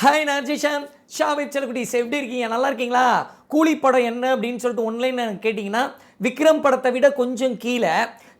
Hi நான் ஜிஷான் ஷாபிப் செலக்குட்டீஸ் எப்படி இருக்கீங்க? நல்லா இருக்கீங்களா? கூலி படம் என்ன அப்படின்னு சொல்லிட்டு ஒன்லைன் கேட்டிங்கன்னா விக்ரம் படத்தை விட கொஞ்சம் கீழே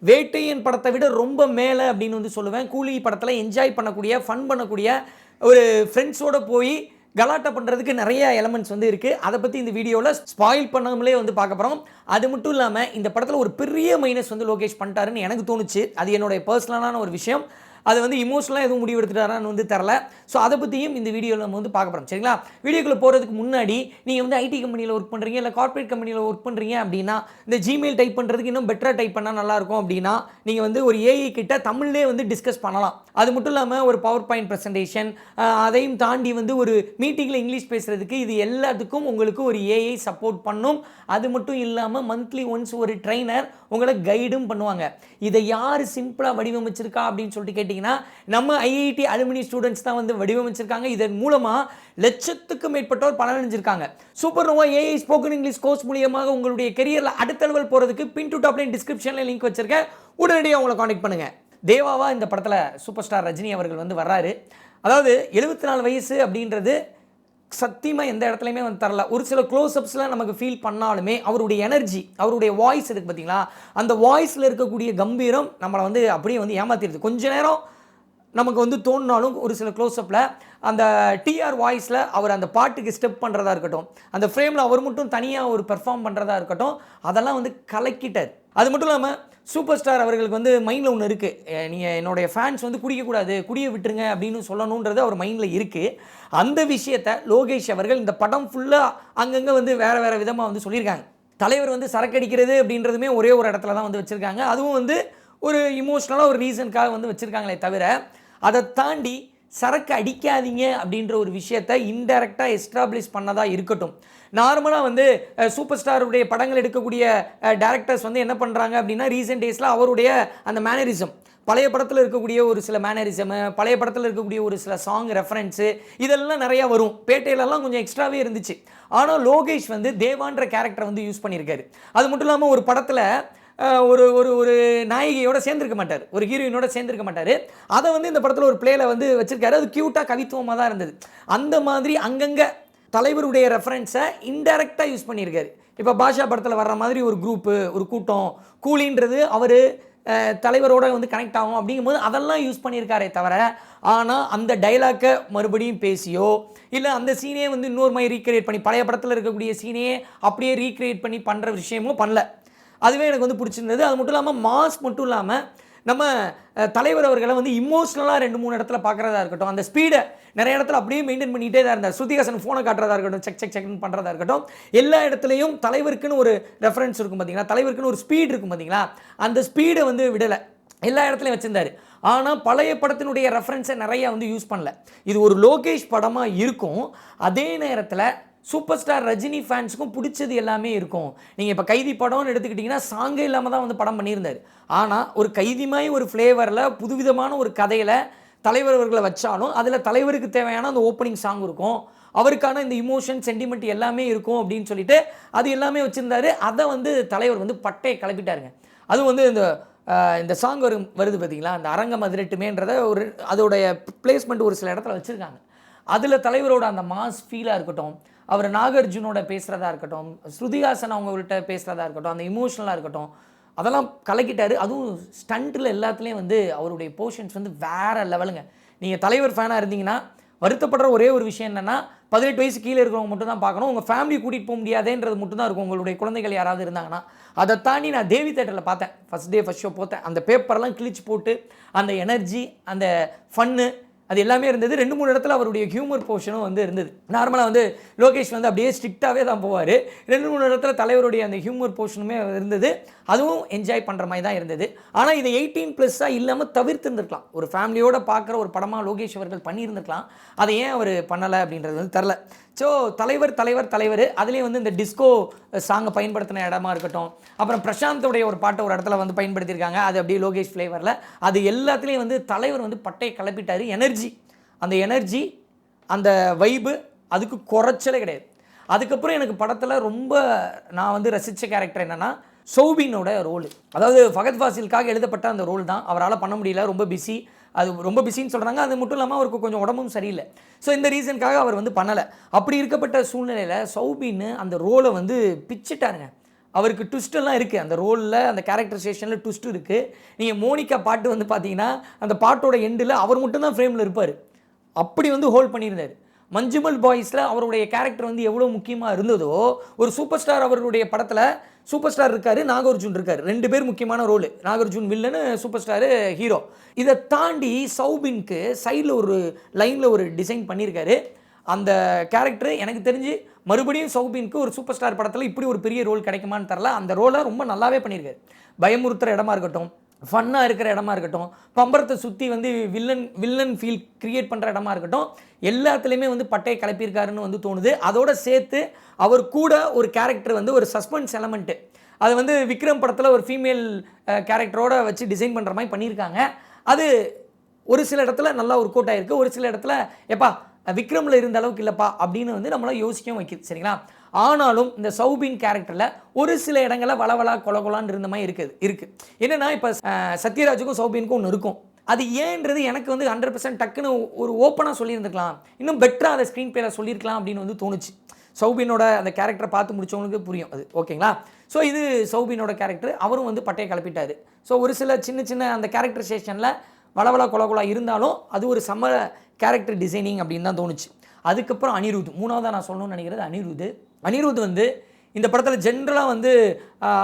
வேட்டையன் படத்தை விட ரொம்ப மேலே அப்படின்னு வந்து சொல்லுவேன். கூலி படத்தில் என்ஜாய் பண்ணக்கூடிய ஃபன் பண்ணக்கூடிய ஒரு ஃப்ரெண்ட்ஸோடு போய் கலாட்டா பண்ணுறதுக்கு நிறைய எலமெண்ட்ஸ் வந்து இருக்குது அதை பற்றி இந்த வீடியோவில் ஸ்பாயில் பண்ணாமலே வந்து பார்க்க போகிறோம் அது மட்டும் இல்லாமல் இந்த படத்தில் ஒரு பெரிய மைனஸ் வந்து லோகேஷ் பண்ணிட்டாருன்னு எனக்கு தோணுச்சு. அது என்னுடைய பர்சனலான ஒரு விஷயம். அது வந்து இமோஷனலாக எதுவும் முடிவு எடுத்துட்டாரான்னு வந்து தெரில ஸோ அதை பற்றியும் இந்த வீடியோவில் நம்ம வந்து பார்க்க போகிறோம் சரிங்களா? வீடியோக்குள்ளே போகிறதுக்கு முன்னாடி நீங்கள் வந்து ஐடி கம்பெனியில் ஒர்க் பண்ணுறீங்க இல்லை கார்ப்பரேட் கம்பெனியில் ஒர்க் பண்ணுறீங்க அப்படின்னா இந்த ஜிமெயில் டைப் பண்ணுறதுக்கு இன்னும் பெட்டராக டைப் பண்ணால் நல்லாயிருக்கும் அப்படின்னா நீங்கள் வந்து ஒரு ஏஐ கிட்ட தமிழ்லேயே வந்து டிஸ்கஸ் பண்ணலாம். அது மட்டும் இல்லாமல் ஒரு பவர் பாயிண்ட் ப்ரெசன்டேஷன் அதையும் தாண்டி வந்து ஒரு மீட்டிங்கில் இங்கிலீஷ் பேசுகிறதுக்கு இது எல்லாத்துக்கும் உங்களுக்கு ஒரு ஏஐ சப்போர்ட் பண்ணும். அது மட்டும் இல்லாமல் மந்த்லி ஒன்ஸ் ஒரு ட்ரைனர் உங்களை கைடும் பண்ணுவாங்க. இதை யார் சிம்பிளாக வடிவமைச்சிருக்கா அப்படின்னு சொல்லிட்டு பார்த்தீங்கன்னா நம்ம ஐஐடி அலுமினி ஸ்டூடெண்ட்ஸ் தான் வந்து வடிவமைச்சிருக்காங்க. இதன் மூலமாக லட்சத்துக்கும் மேற்பட்டோர் பலனடைஞ்சிருக்காங்க. Super Nova AI spoken English course மூலியமாக உங்களுடைய கெரியரில் அடுத்த லெவல் போகிறதுக்கு பின் டு டாப்லைன் டிஸ்கிரிப்ஷனில் லிங்க் வச்சிருக்கேன். உடனடியாக உங்களை காண்டாக்ட் பண்ணுங்கள் தேவாவா இந்த படத்தில் சூப்பர் ஸ்டார் ரஜினி அவர்கள் வந்து வர்றாரு. அதாவது எழுபத்தி நாலு வயசு அப்படின்றது சத்தியமாக எந்த இடத்துலையுமே வந்து தரல. ஒரு சில க்ளோஸ்அப்ஸில் நமக்கு ஃபீல் பண்ணாலுமே அவருடைய எனர்ஜி அவருடைய வாய்ஸ் இருக்குது பார்த்தீங்களா அந்த வாய்ஸில் இருக்கக்கூடிய கம்பீரம் நம்மளை வந்து அப்படியே வந்து ஏமாத்திடுது. கொஞ்ச நேரம் நமக்கு வந்து தோணினாலும் ஒரு சில க்ளோஸ்அப்பில் அந்த டிஆர் வாய்ஸில் அவர் அந்த பாட்டுக்கு ஸ்டெப் பண்ணுறதா இருக்கட்டும் அந்த ஃப்ரேமில் அவர் மட்டும் தனியாக ஒரு பெர்ஃபார்ம் பண்ணுறதா இருக்கட்டும் அதெல்லாம் வந்து கலக்கிட்டார். அது மட்டும் இல்லாமல் சூப்பர் ஸ்டார் அவர்களுக்கு வந்து மைண்டில் ஒன்று இருக்குது நீங்கள் என்னுடைய ஃபேன்ஸ் வந்து குடிக்கக்கூடாது குடிய விட்டுருங்க அப்படின்னு சொல்லணுன்றது அவர் மைண்டில் இருக்குது அந்த விஷயத்தை லோகேஷ் அவர்கள் இந்த படம் ஃபுல்லாக அங்கங்கே வந்து வேறு வேறு விதமாக வந்து சொல்லியிருக்காங்க. தலைவர் வந்து சரக்கடிக்கிறது அப்படின்றதுமே ஒரே ஒரு இடத்துல தான் வந்து வச்சுருக்காங்க. அதுவும் வந்து ஒரு இமோஷ்னலாக ஒரு ரீசனுக்காக வந்து வச்சுருக்காங்களே தவிர அதை தாண்டி சரக்கு அடிக்காதீங்க அப்படின்ற ஒரு விஷயத்தை இன்டெரக்டாக எஸ்டாப்ளிஷ் பண்ணதாக இருக்கட்டும். நார்மலாக வந்து சூப்பர் ஸ்டாருடைய படங்கள் எடுக்கக்கூடிய டேரக்டர்ஸ் வந்து என்ன பண்ணுறாங்க அப்படின்னா ரீசெண்ட் டேஸில் அவருடைய அந்த மேனரிசம் பழைய படத்தில் இருக்கக்கூடிய ஒரு சில மேனரிசமு பழைய படத்தில் இருக்கக்கூடிய ஒரு சில சாங் ரெஃபரன்ஸு இதெல்லாம் நிறையா வரும். பேட்டையிலலாம் கொஞ்சம் எக்ஸ்ட்ராவே இருந்துச்சு. ஆனால் லோகேஷ் வந்து தேவான்ற கேரக்டரை வந்து யூஸ் பண்ணியிருக்காரு. அது மட்டும் இல்லாமல் ஒரு படத்தில் ஒரு ஒரு ஒரு நாயகியோட சேர்ந்துருக்க மாட்டார். ஒரு ஹீரோயினோட சேர்ந்துருக்க மாட்டார். அதை வந்து இந்த படத்தில் ஒரு பிளேல வந்து வச்சுருக்காரு. அது க்யூட்டாக கவித்துவமாக தான் இருந்தது. அந்த மாதிரி அங்கங்கே தலைவருடைய ரெஃபரன்ஸை இன்டெரக்டாக யூஸ் பண்ணியிருக்காரு. இப்போ பாஷா படத்தில் வர்ற மாதிரி ஒரு குரூப்பு ஒரு கூட்டம் கூலின்றது அவர் தலைவரோட வந்து கனெக்ட் ஆகும் அப்படிங்கும்போது அதெல்லாம் யூஸ் பண்ணியிருக்காரே தவிர ஆனால் அந்த டைலாக்கை மறுபடியும் பேசியோ இல்லை அந்த சீனே வந்து இன்னொரு மாதிரி ரீக்ரியேட் பண்ணி பழைய படத்தில் இருக்கக்கூடிய சீனையே அப்படியே ரீக்ரியேட் பண்ணி பண்ணுற விஷயமும் பண்ணல. அதுவே எனக்கு வந்து பிடிச்சிருந்தது. அது மட்டும் இல்லாமல் மாஸ் மட்டும் இல்லாமல் நம்ம தலைவர் அவர்களை வந்து இமோஷ்னலாக ரெண்டு மூணு இடத்துல பார்க்குறதா இருக்கட்டும் அந்த ஸ்பீடை நிறைய இடத்துல அப்படியே மெயின்டைன் பண்ணிகிட்டே தான் இருந்தார். ஸ்ருதிஹாசன் ஃபோனை காட்டுறதா இருக்கட்டும் செக் செக் செக்னு பண்ணுறதா இருக்கட்டும் எல்லா இடத்துலையும் தலைவருக்குன்னு ஒரு ரெஃபரன்ஸ் இருக்கும் பார்த்தீங்களா தலைவருக்குன்னு ஒரு ஸ்பீட் இருக்கும் பார்த்தீங்களா அந்த ஸ்பீடை வந்து விடலை. எல்லா இடத்துலையும் வச்சுருந்தார். ஆனால் பழைய படத்தினுடைய ரெஃபரன்ஸை நிறையா வந்து யூஸ் பண்ணல. இது ஒரு லோகேஷ் படமாக இருக்கும். அதே நேரத்தில் சூப்பர் ஸ்டார் ரஜினி ஃபேன்ஸுக்கும் பிடிச்சது எல்லாமே இருக்கும். நீங்கள் இப்போ கைதி படம்னு எடுத்துக்கிட்டிங்கன்னா சாங்கே இல்லாமல் தான் வந்து படம் பண்ணியிருந்தார். ஆனால் ஒரு கைதிமாய் ஒரு ஃப்ளேவரில் புதுவிதமான ஒரு கதையில் தலைவர் அவர்களை வச்சாலும் அதில் தலைவருக்கு தேவையான அந்த ஓப்பனிங் சாங் இருக்கும். அவருக்கான இந்த இமோஷன் சென்டிமெண்ட் எல்லாமே இருக்கும் அப்படின்னு சொல்லிட்டு அது எல்லாமே வச்சுருந்தாரு. அதை வந்து தலைவர் வந்து பட்டையை கிளப்பிட்டாருங்க. அதுவும் வந்து இந்த இந்த சாங் வரும் வருது பார்த்தீங்களா அந்த அரங்கம் அதிரட்டுமேன்றத ஒரு அதோடைய பிளேஸ்மெண்ட் ஒரு சில இடத்துல வச்சுருக்காங்க. அதில் தலைவரோட அந்த மாஸ் ஃபீலாக இருக்கட்டும் அவர் நாகார்ஜுனோட பேசுகிறதா இருக்கட்டும் ஸ்ருதிஹாசன் அவங்கள்ட்ட பேசுகிறதா இருக்கட்டும் அந்த இமோஷனலாக இருக்கட்டும் அதெல்லாம் கலக்கிட்டார். அதுவும் ஸ்டண்ட்டில் எல்லாத்துலேயும் வந்து அவருடைய போர்ஷன்ஸ் வந்து வேற லெவலுங்க நீங்கள் தலைவர் ஃபேனாக இருந்தீங்கன்னா வருத்தப்படுற ஒரே ஒரு விஷயம் என்னென்னா பதினெட்டு வயசு கீழே இருக்கிறவங்க மட்டும் தான் பார்க்கணும். உங்கள் ஃபேமிலி கூட்டிகிட்டு போக முடியாதேன்றது மட்டும் தான் இருக்கும். உங்களுடைய குழந்தைகள் யாராவது இருந்தாங்கன்னா அதை தாண்டி நான் தேவி தேட்டரில் பார்த்தேன். ஃபஸ்ட் டே ஃபஸ்ட் ஷோ போத்தேன். அந்த பேப்பர்லாம் கிழிச்சு போட்டு அந்த எனர்ஜி அந்த ஃபன்னு அது எல்லாமே இருந்தது. ரெண்டு மூணு இடத்துல அவருடைய ஹியூமர் போர்ஷனும் வந்து இருந்தது. நார்மலாக வந்து லோகேஷ் வந்து அப்படியே ஸ்ட்ரிக்டாகவே தான் போவார். ரெண்டு மூணு இடத்துல தலைவருடைய அந்த ஹியூமர் போர்ஷனுமே இருந்தது. அதுவும் என்ஜாய் பண்ணுற மாதிரி தான் இருந்தது. ஆனால் இதை எயிட்டீன் ப்ளஸ்ஸாக இல்லாமல் தவிர்த்திருந்திருக்கலாம். ஒரு ஃபேமிலியோட பார்க்குற ஒரு படமாக லோகேஷ் அவர்கள் பண்ணியிருந்திருக்கலாம். அதை ஏன் அவர் பண்ணலை அப்படின்றது வந்து தெரில ஸோ தலைவர் தலைவர் தலைவர் அதுலேயும் வந்து இந்த டிஸ்கோ சாங்கை பயன்படுத்தின இடமா இருக்கட்டும். அப்புறம் பிரசாந்தோடைய ஒரு பாட்டை ஒரு இடத்துல வந்து பயன்படுத்தியிருக்காங்க. அது அப்படியே லோகேஷ் ஃப்ளேவரில் அது எல்லாத்துலேயும் வந்து தலைவர் வந்து பட்டையை கிளப்பிட்டார் எனர்ஜி அந்த எனர்ஜி அந்த வைபு அதுக்கு குறைச்சலே கிடையாது. அதுக்கப்புறம் எனக்கு படத்தில் ரொம்ப நான் வந்து ரசித்த கேரக்டர் என்னென்னா சௌபினோட ரோல் அதாவது ஃபகத் ஃபாசிலுக்காக எழுதப்பட்ட அந்த ரோல் தான். அவரால் பண்ண முடியல. ரொம்ப பிஸி அது ரொம்ப பிஸின்னு சொல்கிறாங்க அது மட்டும் இல்லாமல் அவருக்கு கொஞ்சம் உடம்பும் சரியில்லை. ஸோ இந்த ரீசனுக்காக அவர் வந்து பண்ணலை. அப்படி இருக்கப்பட்ட சூழ்நிலையில் சௌபின்னு அந்த ரோலை வந்து பிச்சிட்டாருங்க. அவருக்கு ட்விஸ்ட்டெல்லாம் இருக்குது அந்த ரோலில் அந்த கேரக்டரைசேஷனில் ட்விஸ்ட் இருக்குது நீங்கள் மோனிகா பாட்டு வந்து பார்த்தீங்கன்னா அந்த பாட்டோட எண்டில் அவர் மட்டும்தான் ஃப்ரேமில் இருப்பார். அப்படி வந்து ஹோல்ட் பண்ணியிருந்தார். மஞ்சுமல் பாய்ஸில் அவருடைய கேரக்டர் வந்து எவ்வளோ முக்கியமாக இருந்ததோ ஒரு சூப்பர் ஸ்டார் அவருடைய படத்தில் சூப்பர் ஸ்டார் இருக்காரு நாகார்ஜுன் இருக்காரு. ரெண்டு பேர் முக்கியமான role Nagarjun villain super star hero இதை தாண்டி சௌபின்க்கு சைடில் ஒரு லைனில் ஒரு டிசைன் பண்ணியிருக்காரு. அந்த கேரக்டர் எனக்கு தெரிஞ்சு மறுபடியும் சௌபின்க்கு ஒரு சூப்பர் ஸ்டார் படத்தில் இப்படி ஒரு பெரிய ரோல் கிடைக்குமான்னு தெரில அந்த ரோலை ரொம்ப நல்லாவே பண்ணியிருக்காரு. பயமுறுத்துகிற இடமா இருக்கட்டும் ஃபன்னாக இருக்கிற இடமா இருக்கட்டும் பம்பரத்தை சுற்றி வந்து வில்லன் வில்லன் ஃபீல் க்ரியேட் பண்ணுற இடமா இருக்கட்டும் எல்லாத்துலேயுமே வந்து பட்டையை கிளப்பியிருக்காருன்னு வந்து தோணுது. அதோட சேர்த்து அவர் கூட ஒரு கேரக்டர் வந்து ஒரு சஸ்பென்ஸ் எலமெண்ட்டு அது வந்து விக்ரம் படத்தில் ஒரு ஃபீமேல் கேரக்டரோட வச்சு டிசைன் பண்ணுற மாதிரி பண்ணியிருக்காங்க. அது ஒரு சில இடத்துல நல்லா ஒரு கோட் ஆகிருக்கு ஒரு சில இடத்துல எப்பா விக்ரமில் இருந்த அளவுக்கு இல்லைப்பா அப்படின்னு வந்து நம்மளை யோசிக்கவும் வைக்கிது. சரிங்களா? ஆனாலும் இந்த சௌபின் கேரக்டரில் ஒரு சில இடங்களில் வளவலா கொலகொலான்னு இருந்த மாதிரி இருக்குது இருக்குது என்னென்னா இப்போ சத்யராஜுக்கும் சௌபின்க்கும் ஒன்று இருக்கும். அது ஏன்றது எனக்கு வந்து ஹண்ட்ரட் பர்சன்ட் டக்குன்னு ஒரு ஓப்பனாக சொல்லியிருந்துக்கலாம். இன்னும் பெட்டராக அதை ஸ்க்ரீன் பேரில் சொல்லியிருக்கலாம் அப்படின்னு வந்து தோணுச்சு. சௌபினோட அந்த கேரக்டரை பார்த்து முடிச்சவங்களுக்கு புரியும் அது ஓகேங்களா? ஸோ இது சௌபினோட கேரக்டர் அவரும் வந்து பட்டையை கிளப்பிட்டாரு ஸோ ஒரு சில சின்ன சின்ன அந்த கேரக்டரைசேஷனில் வளவள கொலகொலா இருந்தாலும் அது ஒரு சம்ம கேரக்டர் டிசைனிங் அப்படின்னு தான் தோணுச்சு. அதுக்கப்புறம் அனிருத் மூணாவதாக நான் சொல்லணும்னு நினைக்கிறது அனிருத். அனிருத் வந்து இந்த படத்தில் ஜென்ரலாக வந்து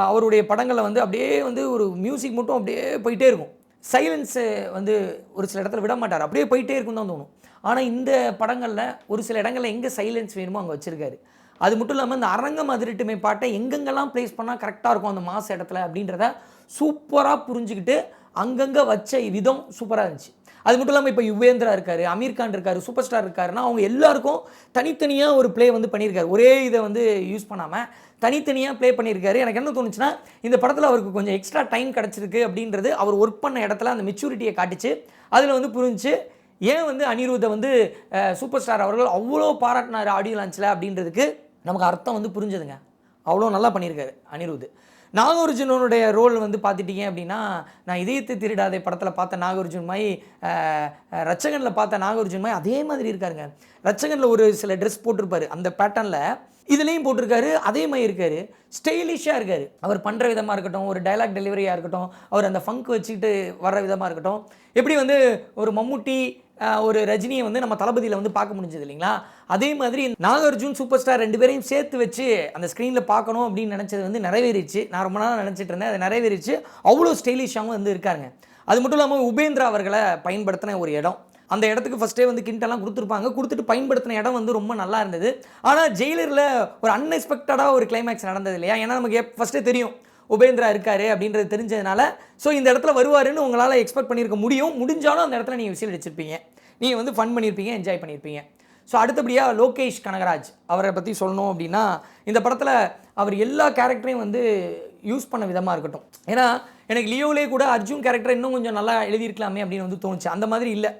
அவருடைய படங்களில் வந்து அப்படியே வந்து ஒரு மியூசிக் மட்டும் அப்படியே போயிட்டே இருக்கும். சைலன்ஸு வந்து ஒரு சில இடத்துல விட மாட்டார். அப்படியே போயிட்டே இருக்கும் தான் தோணும். ஆனால் இந்த படங்களில் ஒரு சில இடங்களில் எங்கே சைலன்ஸ் வேணுமோ அங்கே வச்சுருக்காரு. அது மட்டும் இல்லாமல் இந்த அரங்கம் அதிரட்டுமை பாட்டை எங்கெங்கெல்லாம் ப்ளேஸ் பண்ணால் கரெக்டாக இருக்கும் அந்த மாச இடத்துல அப்படின்றத சூப்பராக புரிஞ்சுக்கிட்டு அங்கங்கே வச்ச விதம் சூப்பராக இருந்துச்சு. அது மட்டும் இல்லாமல் இப்போ யுவேந்திரா இருக்கார் அமீர் கான் இருக்கார் சூப்பர் ஸ்டார் இருக்காருன்னா அவங்க எல்லாருக்கும் தனித்தனியாக ஒரு ப்ளே வந்து பண்ணியிருக்காரு. ஒரே இதை வந்து யூஸ் பண்ணாமல் தனித்தனியாக ப்ளே பண்ணியிருக்காரு. எனக்கு என்ன தோணுச்சுன்னா இந்த படத்தில் அவருக்கு கொஞ்சம் எக்ஸ்ட்ரா டைம் கிடச்சிருக்கு அப்படின்றது அவர் ஒர்க் பண்ண இடத்துல அந்த மெச்சூரிட்டியை காட்டிச்சு. அதில் வந்து புரிஞ்சு ஏன் வந்து அனிருத்தை வந்து சூப்பர் ஸ்டார் அவர்கள் அவ்வளோ பாராட்டினார் ஆடியோ லான்ச்சில் அப்படின்றதுக்கு நமக்கு அர்த்தம் வந்து புரிஞ்சுதுங்க. அவ்வளோ நல்லா பண்ணியிருக்காரு அனிருத். நாகார்ஜுனனுடைய ரோல் வந்து பார்த்துட்டீங்க அப்படின்னா நான் இதயத்தை திருடாதே படத்தில் பார்த்த நாகார்ஜுன் மாய் ரச்சகனில் பார்த்த நாகார்ஜுன் மாய் அதே மாதிரி இருக்காருங்க. ரச்சகனில் ஒரு சில ட்ரெஸ் போட்டிருப்பாரு அந்த பேட்டர்னில் இதுலேயும் போட்டிருக்காரு அதே மாதிரி இருக்காரு. ஸ்டைலிஷாக இருக்காரு. அவர் பண்ணுற விதமாக இருக்கட்டும் ஒரு டைலாக் டெலிவரியாக இருக்கட்டும் அவர் அந்த ஃபங்க் வச்சுக்கிட்டு வர்ற விதமாக இருக்கட்டும். எப்படி வந்து ஒரு மம்முட்டி ஒரு ரஜினியை வந்து நம்ம தளபதியில் வந்து பார்க்க முடிஞ்சது இல்லைங்களா? அதே மாதிரி நாகார்ஜுன் சூப்பர் ஸ்டார் ரெண்டு பேரையும் சேர்த்து வச்சு அந்த ஸ்க்ரீனில் பார்க்கணும் அப்படின்னு நினச்சது வந்து நிறைவேறிச்சு. நான் ரொம்ப நாள் நினச்சிட்டு இருந்தேன். அது நிறைவேறிச்சு. அவ்வளோ ஸ்டைலிஷாகவும் வந்து இருக்காருங்க. அது மட்டும் இல்லாமல் உபேந்திரா அவர்களை பயன்படுத்தின ஒரு இடம். அந்த இடத்துக்கு ஃபஸ்ட்டே வந்து கிண்டெல்லாம் கொடுத்துருப்பாங்க. கொடுத்துட்டு பயன்படுத்தின இடம் வந்து ரொம்ப நல்லா இருந்தது. ஆனால் ஜெயிலரில் ஒரு அன்எக்ஸ்பெக்டடாக ஒரு கிளைமேக்ஸ் நடந்தது இல்லையா? ஏன்னா நமக்கு எப் ஃபஸ்ட்டே தெரியும். உபேந்திரா இருக்காரு அப்படின்றது தெரிஞ்சதுனால. ஸோ இந்த இடத்துல வருவாருன்னு உங்களால் எக்ஸ்பெக்ட் பண்ணியிருக்க முடியும். முடிஞ்சாலும் அந்த இடத்துல நீங்கள் விசில் அடிச்சிருப்பீங்க. நீங்கள் வந்து ஃபன் பண்ணியிருப்பீங்க என்ஜாய் பண்ணியிருப்பீங்க ஸோ அடுத்தபடியாக லோகேஷ் கனகராஜ் அவரை பற்றி சொல்லணும் அப்படின்னா இந்த படத்தில் அவர் எல்லா கேரக்டரையும் வந்து யூஸ் பண்ண விதமாக இருக்கட்டும். ஏன்னா எனக்கு லியோவிலே கூட அர்ஜுன் கேரக்டர் இன்னும் கொஞ்சம் நல்லா எழுதியிருக்கலாமே அப்படின்னு வந்து தோணுச்சு. அந்த மாதிரி இல்லை.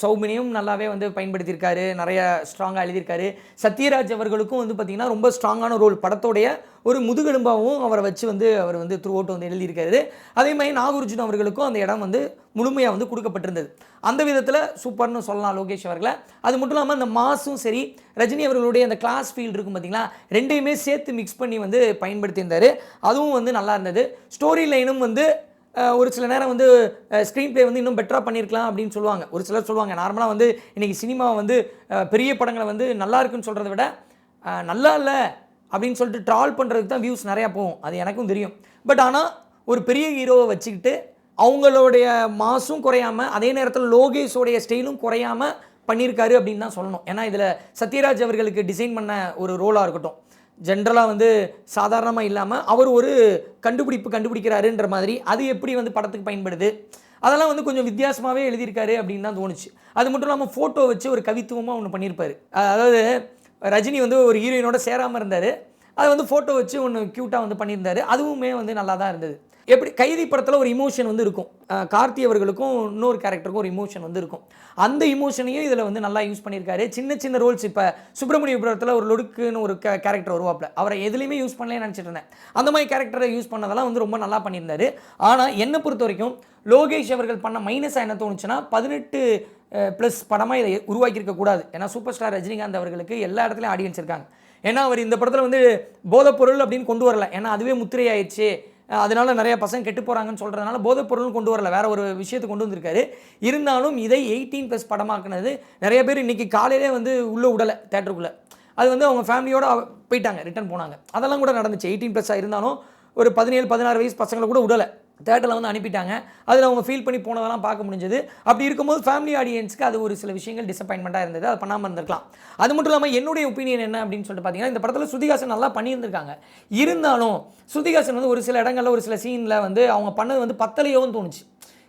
சௌமினியும் நல்லாவே வந்து பயன்படுத்தியிருக்காரு நிறைய ஸ்ட்ராங்காக எழுதியிருக்காரு. சத்யராஜ் அவர்களுக்கும் வந்து பார்த்திங்கன்னா ரொம்ப ஸ்ட்ராங்கான ரோல் படத்தோடைய ஒரு முதுகெலும்பாகவும் அவரை வச்சு வந்து அவர் வந்து த்ரூ அவுட் வந்து எழுதியிருக்காரு. அதே மாதிரி நாகார்ஜுன் அவர்களுக்கும் அந்த இடம் வந்து முழுமையாக வந்து கொடுக்கப்பட்டிருந்தது. அந்த விதத்தில் சூப்பர்னு சொல்லலாம் லோகேஷ் அவர்களை. அது மட்டும் இல்லாமல் அந்த மாஸும் சரி ரஜினி அவர்களுடைய அந்த கிளாஸ் ஃபீல்டு இருக்கும் பார்த்தீங்களா ரெண்டையுமே சேர்த்து மிக்ஸ் பண்ணி வந்து பயன்படுத்தியிருந்தார். அதுவும் வந்து நல்லா இருந்தது. ஸ்டோரி லைனும் வந்து ஒரு சில நேரம் வந்து ஸ்க்ரீன் ப்ளே வந்து இன்னும் பெட்டராக பண்ணியிருக்கலாம் அப்படின்னு சொல்லுவாங்க. ஒரு சிலர் சொல்லுவாங்க நார்மலாக வந்து இன்றைக்கி சினிமா வந்து பெரிய படங்களை வந்து நல்லா இருக்குன்னு சொல்கிறத விட நல்லா இல்லை அப்படின்னு சொல்லிட்டு ட்ரால் பண்ணுறதுக்கு தான் வியூஸ் நிறையா போகும். அது எனக்கும் தெரியும். பட் ஆனால் ஒரு பெரிய ஹீரோவை வச்சுக்கிட்டு அவங்களுடைய மாசும் குறையாம அதே நேரத்தில் லோகேஷோடைய ஸ்டைலும் குறையாமல் பண்ணியிருக்காரு அப்படின்னு தான் சொல்லணும். ஏன்னா இதில் சத்யராஜ் அவர்களுக்கு டிசைன் பண்ண ஒரு ரோலாக இருக்கட்டும். ஜென்ரலாக வந்து சாதாரணமாக இல்லாமல் அவர் ஒரு கண்டுபிடிப்பு கண்டுபிடிக்கிறாருன்ற மாதிரி அது எப்படி வந்து படத்துக்கு பயன்படுது? அதெல்லாம் வந்து கொஞ்சம் வித்தியாசமாகவே எழுதியிருக்காரு அப்படின்னு தான் தோணுச்சு. அது மட்டும் இல்லாமல் ஃபோட்டோ வச்சு ஒரு கவித்துவமாக ஒன்று பண்ணியிருப்பாரு. அதாவது ரஜினி வந்து ஒரு ஹீரோயினோட சேராமல் இருந்தார். அது வந்து ஃபோட்டோ வச்சு ஒன்று க்யூட்டாக வந்து பண்ணியிருந்தாரு. அதுவுமே வந்து நல்லா தான் இருந்தது. எப்படி கைதி படத்தில் ஒரு இமோஷன் வந்து இருக்கும். கார்த்தி அவர்களுக்கும் இன்னொரு கேரக்டருக்கும் ஒரு இமோஷன் வந்து இருக்கும். அந்த இமோஷனையும் இதில் வந்து நல்லா யூஸ் பண்ணியிருக்காரு. சின்ன சின்ன ரோல்ஸ் இப்போ சுப்பிரமணிய படத்தில் ஒரு லொடுக்குன்னு ஒரு கேரக்டர் வருவாப்ல அவரை எதுலேயுமே யூஸ் பண்ணலே நினச்சிட்டு இருந்தேன். அந்த மாதிரி கேரக்டரை யூஸ் பண்ணதெல்லாம் வந்து ரொம்ப நல்லா பண்ணியிருந்தாரு. ஆனால் என்னை பொறுத்த வரைக்கும் லோகேஷ் அவர்கள் பண்ண மைனஸாக என்ன தோணுச்சுன்னா பதினெட்டு ப்ளஸ் படமாக இதை உருவாக்கியிருக்க கூடாது. ஏன்னா சூப்பர் ஸ்டார் ரஜினிகாந்த் அவர்களுக்கு எல்லா இடத்துலையும் ஆடியன்ஸ் இருக்காங்க. ஏன்னா அவர் இந்த படத்தில் வந்து போதைப்பொருள் அப்படின்னு கொண்டு வரல. ஏன்னா அதுவே முத்திரை ஆயிடுச்சு அதனால் நிறைய பசங்க கெட்டு போகிறாங்கன்னு சொல்கிறதுனால போதைப் கொண்டு வரல. வேற ஒரு விஷயத்தை கொண்டு வந்திருக்காரு. இருந்தாலும் இதை எயிட்டீன் ப்ளஸ் படமாக்குனது நிறைய பேர் இன்றைக்கி காலையிலே வந்து உள்ளே விடலை தேட்டருக்குள்ளே அது வந்து அவங்க ஃபேமிலியோடு போயிட்டாங்க ரிட்டர்ன் போனாங்க. அதெல்லாம் கூட நடந்துச்சு. எயிட்டீன் ப்ளஸ்ஸாக இருந்தாலும் ஒரு பதினேழு பதினாறு வயசு பசங்களை கூட விடலை தேட்டரில் வந்து அனுப்பிட்டாங்க. அதில் அவங்க ஃபீல் பண்ணி போனதெல்லாம் பார்க்க முடிஞ்சது. அப்படி இருக்கும்போது ஃபேமிலி ஆடியன்ஸ்க்கு அது ஒரு சில விஷயங்கள் டிசப்பாயின்மெண்ட்டாக இருந்தது. அது பண்ணாமல் இருந்திருக்கலாம். அது மட்டும் இல்லாமல் என்னுடைய ஒப்பீனியன் என்ன அப்படின்னு சொல்லிட்டு பார்த்தீங்கன்னா இந்த படத்தில் சுதிகாசன் நல்லா பண்ணியிருந்திருக்காங்க. இருந்தாலும் சுதிகாசன் வந்து ஒரு சில இடங்களில் ஒரு சில சீனில் வந்து அவங்க பண்ணது வந்து பத்தலையோன்னு தோணுச்சு.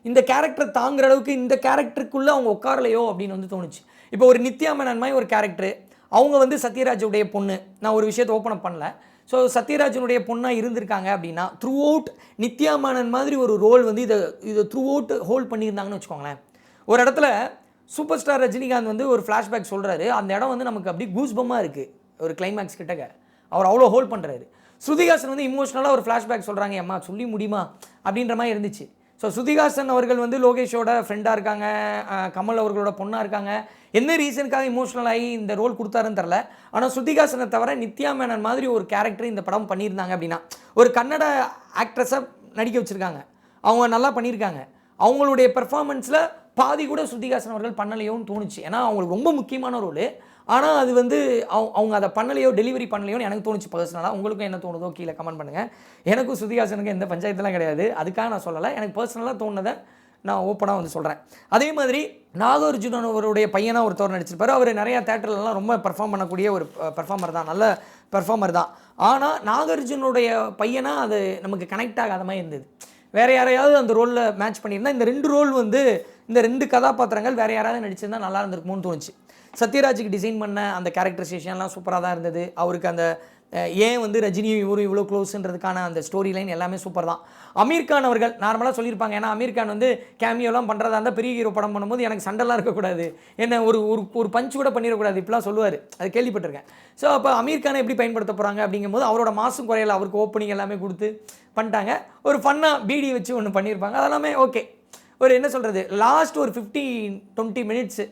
இந்த கேரக்டர் தாங்குற அளவுக்கு இந்த கேரக்டருக்குள்ளே அவங்க உட்காரலையோ அப்படின்னு வந்து தோணுச்சு. இப்போ ஒரு நித்யா மேனன் மாதிரி ஒரு கேரக்டர் அவங்க வந்து சத்யராஜுடைய பொண்ணு. நான் ஒரு விஷயத்தை ஓப்பன் அப் பண்ணல. ஸோ சத்யராஜனுடைய பொண்ணாக இருந்திருக்காங்க அப்படின்னா த்ரூ அவுட் நித்யாமானன் மாதிரி ஒரு ரோல் வந்து இதை இதை த்ரூ அவுட் ஹோல்ட் பண்ணியிருந்தாங்கன்னு வச்சுக்கோங்களேன். ஒரு இடத்துல சூப்பர் ஸ்டார் ரஜினிகாந்த் வந்து ஒரு ஃப்ளாஷ்பேக் சொல்கிறாரு அந்த இடம் வந்து நமக்கு அப்படி கூஸ்பமாக இருக்குது ஒரு கிளைமேக்ஸ் கிட்டக்க அவர் அவ்வளோ ஹோல்ட் பண்ணுறாரு ஸ்ருதிகாசன் வந்து இமோஷனலாக ஒரு ஃப்ளாஷ்பேக் சொல்கிறாங்க அம்மா சொல்லி முடியுமா? அப்படின்ற மாதிரி இருந்துச்சு. ஸோ ஸ்ருதிகாசன் அவர்கள் வந்து லோகேஷோட ஃப்ரெண்டாக இருக்காங்க கமல் அவர்களோட பொண்ணாக இருக்காங்க. என்ன ரீசனுக்காக இமோஷனல் ஆகி இந்த ரோல் கொடுத்தாருன்னு தெரில ஆனால் ஸ்ருதிகாசனை தவிர நித்யா மேனன் மாதிரி ஒரு கேரக்டர் இந்த படம் பண்ணியிருந்தாங்க அப்படின்னா ஒரு கன்னட ஆக்ட்ரஸை நடிக்க வச்சுருக்காங்க. அவங்க நல்லா பண்ணியிருக்காங்க. அவங்களுடைய பெர்ஃபார்மன்ஸில் பாதி கூட ஸ்ருதிகாசன் அவர்கள் பண்ணலையோன்னு தோணுச்சு. ஏன்னா அவங்களுக்கு ரொம்ப முக்கியமான ரோல் ஆனால் அது வந்து அவங்க அவங்க அதை பண்ணலையோ டெலிவரி பண்ணலையோன்னு எனக்கு தோணுச்சு பர்சனலாக உங்களுக்கும் என்ன தோணுதோ கீழே கமெண்ட் பண்ணுங்கள் எனக்கும் ஸ்ருதிகாசனுக்கு எந்த பஞ்சாயத்துலாம் கிடையாது. அதுக்காக நான் சொல்லலை. எனக்கு பர்சனலாக தோணுனதை நான் ஓப்பனாக வந்து சொல்கிறேன் அதே மாதிரி நாகார்ஜுனன் அவருடைய பையனாக ஒருத்தவர் நடிச்சிருப்பார். அவர் நிறையா தேட்டர்லலாம் ரொம்ப பெர்ஃபார்ம் பண்ணக்கூடிய ஒரு பெர்ஃபார்மர் தான். நல்ல பெர்ஃபார்மர் தான். ஆனால் நாகார்ஜுனுடைய பையனாக அது நமக்கு கனெக்ட் ஆகாத மாதிரி இருந்தது. வேற யாரையாவது அந்த ரோலில் மேட்ச் பண்ணியிருந்தால் இந்த ரெண்டு ரோல் வந்து இந்த ரெண்டு கதாபாத்திரங்கள் வேறு யாராவது நடிச்சிருந்தா நல்லா இருந்திருக்குமோன்னு தோணுச்சு. சத்யராஜுக்கு டிசைன் பண்ண அந்த கேரக்டரைசேஷன்லாம் சூப்பராக தான் இருந்தது. அவருக்கு அந்த ஏன் வந்து ரஜினியும் இவரும் இவ்வளோ க்ளோஸ்ன்றதுக்கான அந்த ஸ்டோரி லைன் எல்லாமே சூப்பர் தான். அமீர் கான் அவர்கள் நார்மலாக சொல்லியிருப்பாங்க. ஏன்னா அமீர் கான் வந்து கேமியோலாம் பண்ணுறதா இருந்தால் பெரிய ஹீரோ படம் பண்ணும்போது எனக்கு சண்டைலாம் இருக்கக்கூடாது. என்ன ஒரு ஒரு ஒரு பஞ்ச் கூட பண்ணிடக்கூடாது. இப்படிலாம் சொல்லுவார். அது கேள்விப்பட்டிருக்கேன். ஸோ அப்போ அமீர் கானை எப்படி பயன்படுத்த போகிறாங்க அப்படிங்கும்போது அவரோட மாசும் குறையல. அவருக்கு ஓப்பனிங் எல்லாமே கொடுத்து பண்ணிட்டாங்க. ஒரு ஃபன்னாக பிடி வச்சு ஒன்று பண்ணியிருப்பாங்க. அதெல்லாமே ஓகே ஒரு என்ன சொல்கிறது லாஸ்ட் ஒரு ஃபிஃப்டி டுவெண்ட்டி மினிட்ஸு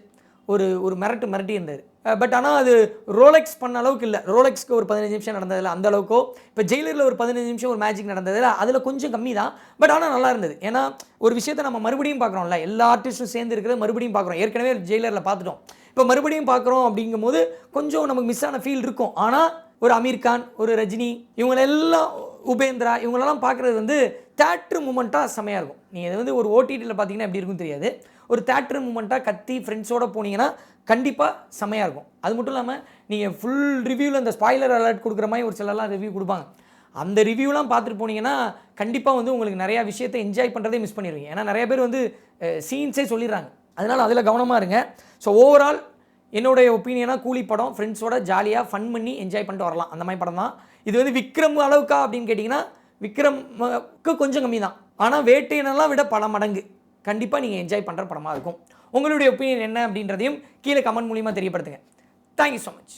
ஒரு ஒரு மிரட்டு மிரட்டி இருந்தார். பட் ஆனால் அது ரோலெக்ஸ் பண்ண அளவுக்கு இல்லை. ரோலெக்ஸ்க்கு ஒரு பதினஞ்சு நிமிஷம் நடந்ததில்ல அந்த அளவுக்கோ இப்போ ஜெயிலரில் ஒரு பதினஞ்சு நிமிஷம் ஒரு மேஜிக் நடந்ததில்ல அதில் கொஞ்சம் கம்மி தான். பட் ஆனால் நல்லா இருந்தது. ஏன்னா ஒரு விஷயத்தை நம்ம மறுபடியும் பார்க்குறோம்ல எல்லா ஆர்டிஸ்ட்டும் சேர்ந்து இருக்கிறத மறுபடியும் பார்க்குறோம் ஏற்கனவே ஜெயிலரில் பார்த்துட்டோம் இப்போ மறுபடியும் பார்க்குறோம் அப்படிங்கும்போது கொஞ்சம் நமக்கு மிஸ் ஆன ஃபீல் இருக்கும். ஆனால் ஒரு அமீர் கான் ஒரு ரஜினி இவங்களெல்லாம் உபேந்திரா இவங்களெல்லாம் பார்க்குறது வந்து தேட்ரு மூமெண்ட்டாக செமையாக இருக்கும். நீங்கள் இது வந்து ஒரு ஓடிடியில் பார்த்தீங்கன்னா எப்படி இருக்குன்னு தெரியாது. ஒரு தேட்ரு மூமெண்ட்டாக கத்தி ஃப்ரெண்ட்ஸோடு போனீங்கன்னா கண்டிப்பாக செமையாக இருக்கும். அது மட்டும் இல்லாமல் நீங்கள் ஃபுல் ரிவ்யூவில் இந்த ஸ்பாய்லர் அலர்ட் கொடுக்குற மாதிரி ஒரு சிலர்லாம் ரிவ்யூ கொடுப்பாங்க. அந்த ரிவ்யூலாம் பார்த்துட்டு போனீங்கன்னா கண்டிப்பாக வந்து உங்களுக்கு நிறையா விஷயத்தை என்ஜாய் பண்ணுறதே மிஸ் பண்ணிடுவீங்க. ஏன்னா நிறைய பேர் வந்து சீன்ஸே சொல்லிடுறாங்க. அதனால் அதில் கவனமாக இருங்க. ஸோ ஓவரால் என்னுடைய ஒப்பீனியனாக கூலி படம் ஃப்ரெண்ட்ஸோட ஜாலியாக ஃபன் பண்ணி என்ஜாய் பண்ணிட்டு வரலாம். அந்த மாதிரி படம் தான். இது வந்து விக்ரம் அளவுக்கா அப்படின்னு கேட்டிங்கன்னா விக்ரமுக்கு கொஞ்சம் கம்மி தான். ஆனால் வேட்டையினெல்லாம் விட பல மடங்கு. கண்டிப்பாக நீங்கள் என்ஜாய் பண்ணுற படமாக இருக்கும். உங்களுடைய ஒப்பீனியன் என்ன அப்படின்றதையும் கீழே கமெண்ட் மூலியமாக தெரியப்படுத்துங்க. Thank you so much